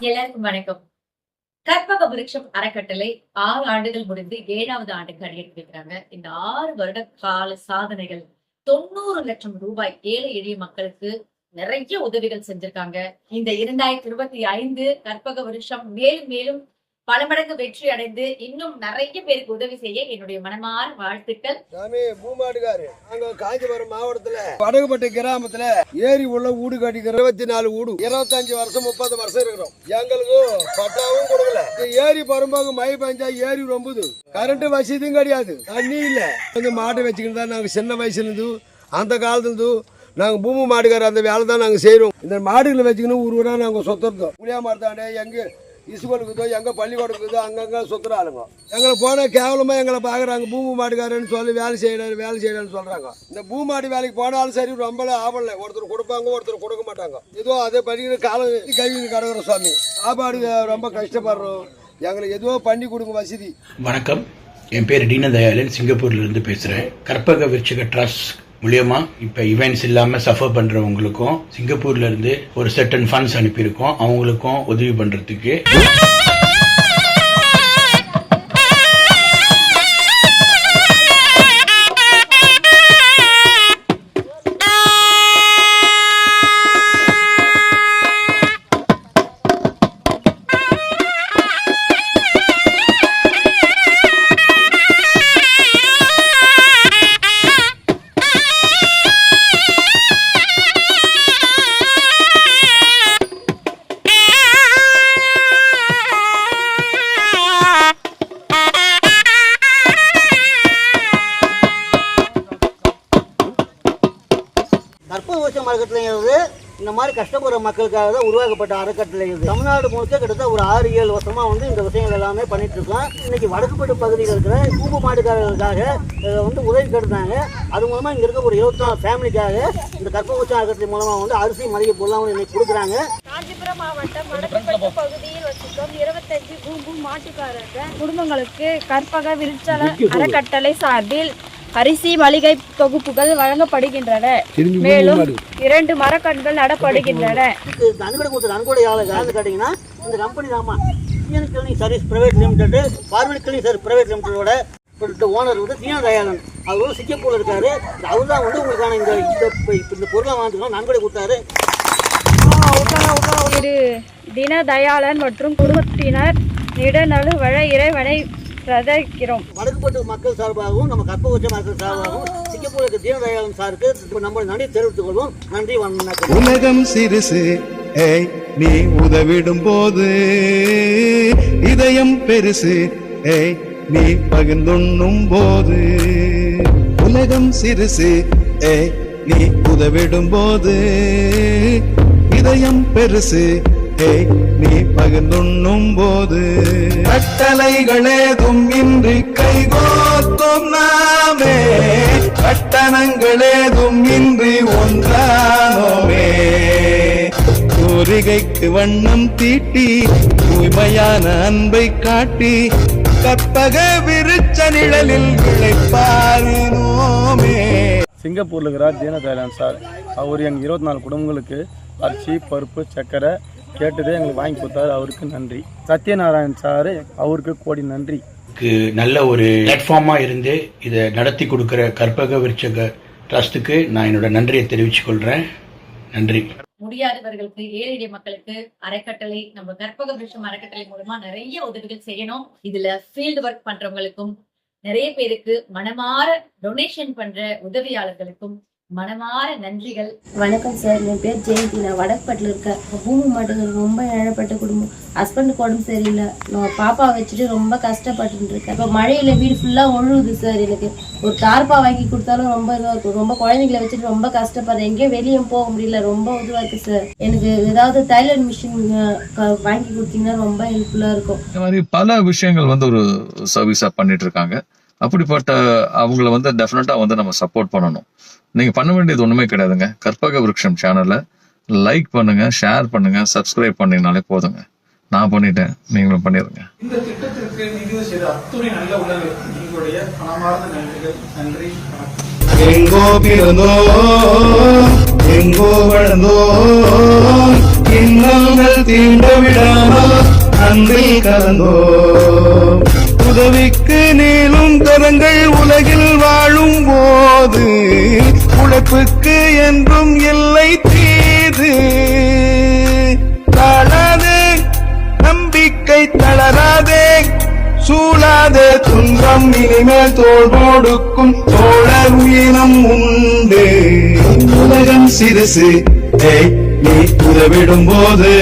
எல்லாருக்கும் வணக்கம். கற்பக விருட்சம் அறக்கட்டளை ஆறு ஆண்டுகள் முடிந்து ஏழாவது ஆண்டுக்கு அடியெடுத்திருக்கிறாங்க. இந்த ஆறு வருட கால சாதனைகள் தொண்ணூறு லட்சம் ரூபாய் ஏழை எளிய மக்களுக்கு நிறைய உதவிகள் செஞ்சிருக்காங்க. இந்த இரண்டாயிரத்தி இருபத்தி ஐந்து கற்பக விருட்சம் மேலும் மேலும் பல மடங்கு வெற்றி அடைந்து இன்னும் நிறைய பேருக்கு உதவி செய்ய என்னுடைய மனமார் வாழ்த்துக்கள். சாமி பூமாடுகாரு நாங்க காஞ்சிபுரம் மாவட்டத்துல வடகுப்பட்டு கிராமத்துல ஏரி உள்ள வீடு கட்டிக்கிற இருபத்தி நாலு ஊடு இருபத்தஞ்சு வருஷம் முப்பது வருஷம் இருக்கிறோம். எங்களுக்கு பட்டாவும் கொடுக்கல. ஏரி பரும்பாங்க மழை பெஞ்சா ஏரி ரொம்பது. கரண்ட் வசதியும் கிடையாது. தண்ணி இல்ல. கொஞ்சம் மாட்டை வச்சுக்கிட்டு தான் நாங்க சின்ன வயசுல இருந்து அந்த காலத்துல இருந்து நாங்க பூமி மாடுகார அந்த வேலை தான் நாங்க செய்யறோம் இந்த மாடுகளை வச்சுக்கணும் ஒரு ஊரா நாங்க சொத்துறோம். புளியா மாட்டாண்டே எங்க இசுகோல் இருக்குதோ எங்க பள்ளிக்கூடம் இருக்குதோ அங்கங்க சுத்துற ஆளுங்க எங்களை போனா கேவலமா எங்களை பாக்குறாங்க. பூமி மாடுகாரன்னு சொல்லி வேலை செய்யறாரு வேலை செய்யறான்னு சொல்றாங்க. இந்த பூமி மாடு வேலைக்கு போனாலும் சரி ரொம்ப ஆபல்ல. ஒருத்தர் கொடுப்பாங்க ஒருத்தர் கொடுக்க மாட்டாங்க. ஏதோ அதே படிக்கிற காலம் கல்வி கிடக்குற சுவாமி. சாப்பாடு ரொம்ப கஷ்டப்படுறோம். எங்களுக்கு எதுவோ பண்ணி கொடுங்க வசதி. வணக்கம். என் பேர் டீன தயாளன் சிங்கப்பூர்ல இருந்து பேசுறேன். கற்பக விருச்சிக ட்ரஸ்ட் மூலியமாக இப்போ இவெண்ட்ஸ் இல்லாமல் சஃபர் பண்ணுறவங்களுக்கும் சிங்கப்பூர்லேருந்து ஒரு செட்டன் ஃபண்ட்ஸ் அனுப்பியிருக்கோம். அவங்களுக்கும் உதவி பண்ணுறதுக்கு அறக்கட்டளைங்கிறது இந்த மாதிரி கஷ்டப்படுற மக்களுக்காக தான் உருவாக்கப்பட்ட அறக்கட்டளை இது தமிழ்நாடு முழுக்க கிட்டத்தட்ட ஒரு ஆறு ஏழு வருஷமா வந்து இந்த விஷயங்கள் எல்லாமே பண்ணிட்டு இருக்கோம் இன்னைக்கு வடக்குப்பட்டு பகுதியில் இருக்கிற கூம்பு மாட்டுக்காரர்களுக்காக அஹ், வந்து உதவி கேட்டுருந்தாங்க. அது மூலமா இங்க இருக்க ஒரு இருபத்தி நாலு ஃபேமிலிக்காக இந்த கற்பக அறக்கட்டளை மூலமா வந்து அரிசி மளிகை பொருளாக இன்னைக்கு கொடுக்குறாங்க. காஞ்சிபுரம் மாவட்டம் வடக்குப்பட்டு பகுதியில் வசிக்கும் இருபத்தஞ்சு பூம்பு மாட்டுக்காரர்கள் குடும்பங்களுக்கு கற்பக விருச்சல அறக்கட்டளை சார்பில் அரிசி மளிகை தொகுப்புகள் வழங்கப்படுகின்றன. மேலும் இரண்டு மரக்கன்கள் நடப்படுகின்றன. இந்த கம்பெனி தாமா TN clinic service private limited பார்வல் clinic service private லிமிடெடோட ஓனர் வந்து தீனா தயாளன் அவர் வந்து சிங்கப்பூர்ல இருக்காரு. அவர் தான் வந்து உங்களுக்கான இந்த இந்த இப்ப- இப்ப இந்த பொருளை வாங்கிக்கணும் நன்கொடை கொடுத்தாரு திரு தினதயாளன் மற்றும் குடும்பத்தினர் நெடுநலு வழ இறைவனை பிரதரிக்கிறோம் வடக்குப்பட்டு மக்கள் சார்பாகவும் நம்ம கற்பகுச்ச மக்கள் சார்பாகவும் சிங்கப்பூருக்கு தீன தயாளன் சாருக்கு இப்ப நம்ம நன்றி தெரிவித்துக் கொள்வோம். நன்றி வணக்கம். உலகம் சிறுசு ஏய் நீ உதவிடும் போது இதயம் பெருசு ஏய் நீ பகிர்ந்துண்ணும் போது. உலகம் சிறுசு ஏய் நீ உதவிடும் போது இதயம் பெருசு ஏய் நீ பகிர்ந்துண்ணும் போது கட்டளைகளேதும் இன்றி கைகோத்தும் நாமே. கட்டணங்களேதும் இன்றி ஒன்றானோமே. கோரிகைக்கு வண்ணம் தீட்டி தூய்மையான அன்பை காட்டி கற்பக விருச்ச நிழலில் விளைப்பாரினோமே சிங்கப்பூரில் இருக்கிறார் தீன தயாளன் சார். அவர் எங்கள் இருபத்தி நாலு குடும்பங்களுக்கு அரிசி பருப்பு சர்க்கரை கேட்டதே எங்களுக்கு வாங்கி கொடுத்தாரு அவருக்கு நன்றி. சத்யநாராயண் சார் அவருக்கு கோடி நன்றி. க்கு நல்ல ஒரு பிளாட்ஃபார்மா இருந்து இதை நடத்தி கொடுக்கிற கற்பக விருச்சக ட்ரஸ்ட்டுக்கு நான் என்னோட நன்றியை தெரிவிச்சுக் கொள்றேன். நன்றி. முடியாதவர்களுக்கு ஏழை மக்களுக்கு அறக்கட்டளை நம்ம கற்பக விருஷம் அறக்கட்டளை மூலமா நிறைய உதவிகள் செய்யணும். இதுல ஃபீல்டு ஒர்க் பண்றவங்களுக்கும் நிறைய பேருக்கு மனமாற டொனேஷன் பண்ற உதவியாளர்களுக்கும் மனமாற நன்றிகள். வணக்கம் சார். என் பேர் ஜெயந்தி. நான் வடப்பட்டில் இருக்கேன். பூமி மாட்டுகள் ரொம்ப ஏழப்பட்ட குடும்பம். ஹஸ்பண்டுக்கு உடம்பு சரியில்லை. நான் பாப்பா வச்சுட்டு ரொம்ப கஷ்டப்பட்டு இருக்கேன். இப்போ மழையில வீடு ஃபுல்லாக ஒழுகுது சார் எனக்கு. ஒரு தார்ப்பா வாங்கி கொடுத்தாலும் ரொம்ப இதுவாக இருக்கும். ரொம்ப குழந்தைங்களை வச்சுட்டு ரொம்ப கஷ்டப்படுறேன். எங்கேயும் வெளியே போக முடியல. ரொம்ப இதுவாக இருக்கு சார். எனக்கு ஏதாவது டைலர் மிஷின் வாங்கி கொடுத்தீங்கன்னா ரொம்ப ஹெல்ப்ஃபுல்லாக இருக்கும். இந்த மாதிரி பல விஷயங்கள் வந்து ஒரு சர்வீஸா பண்ணிட்டு இருக்காங்க. அப்படிப்பட்ட அவங்கள வந்து டெஃபினட்டா வந்து நம்ம சப்போர்ட் பண்ணணும். நீங்க பண்ண வேண்டியது ஒண்ணுமே கிடையாதுங்க. கற்பக விருட்சம் சேனலை லைக் பண்ணுங்க ஷேர் பண்ணுங்க சப்ஸ்கிரைப் பண்ணீங்கனாலே போதுங்க. நான் பண்ணிட்டேன் நீங்களும் பண்ணிருங்க இந்த திட்டத்திற்கு செய்த அத்துணை நல்ல நன்றிகள். நன்றி வணக்கம். எங்கோ பிறந்தோ எங்கோ வளர்ந்தோ இன்னல்கள் தீண்ட விடாமல் அன்பில் கலந்தோம் உழைப்புக்கு என்றும் இல்லை தீது. தளராதே நம்பிக்கை தளராதே. சூழாதே துன்பம் இனிமேல் தோல் கொடுக்கும் தோழர் உயிரம் உண்டு. உலகம் சிறுசு நீ உதவிடும் போது